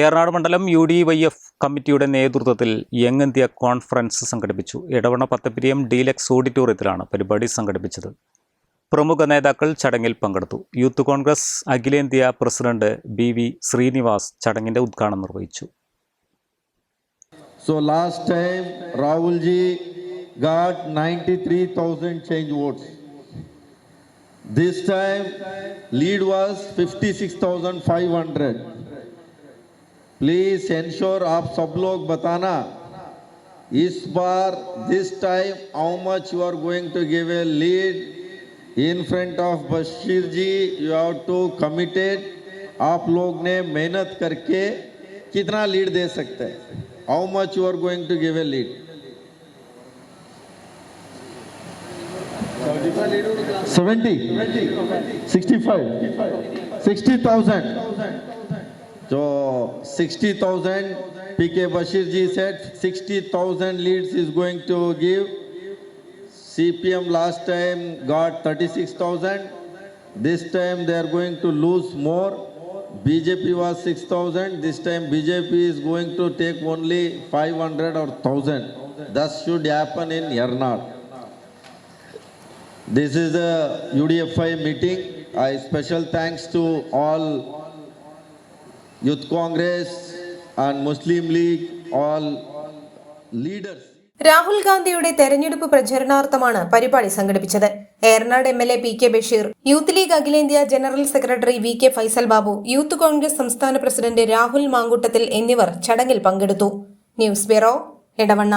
Eranad മണ്ഡലം U D Y F കമ്മിറ്റിയുടെ നേതൃത്വത്തിൽ യങ് ഇന്ത്യ കോൺഫറൻസ് സംഘടിപ്പിച്ചു? ഇടവണ പത്തപ്പിരിയം ഡീലക്സ് ഓഡിറ്റോറിയത്തിലാണ് പരിപാടി സംഘടിപ്പിച്ചത്. പ്രമുഖ നേതാക്കൾ ചടങ്ങിൽ പങ്കെടുത്തു. യൂത്ത് കോൺഗ്രസ് അഖിലേന്ത്യ പ്രസിഡന്റ് ബി വി ശ്രീനിവാസ് ചടങ്ങിന്റെ ഉദ്ഘാടനം നിർവഹിച്ചു. So last time change ji this 93,000 lead was fifty six thousand five 56,500. Please ensure आप सब लोग बताना इस बार this time how much you are going to give a lead in front of Bashir ji you have to committed आप लोग ने मेहनत करके कितना लीड दे सकते हैं? How much you are going to give a lead seventy sixty five sixty thousand so 60000 pk bashir ji said 60000 leads is going to give cpm last time got 36000 this time they are going to lose more BJP was 6,000. This time BJP is going to take only 500 or 1,000. That should happen in Yarnad. This is a UDFI meeting. I special thanks to all Youth Congress and Muslim League all leaders Rahul ഗാന്ധിയുടെ തെരഞ്ഞെടുപ്പ് പ്രചരണാർത്ഥമാണ് പരിപാടി സംഘടിപ്പിച്ചത്. Eranad M L A P K Basheer Youth League അഖിലേന്ത്യാ general secretary V K Faisal Babu Youth Congress സംസ്ഥാന president Rahul Mamkootathil എന്നിവർ ചടങ്ങിൽ പങ്കെടുത്തു. News bureau Edavanna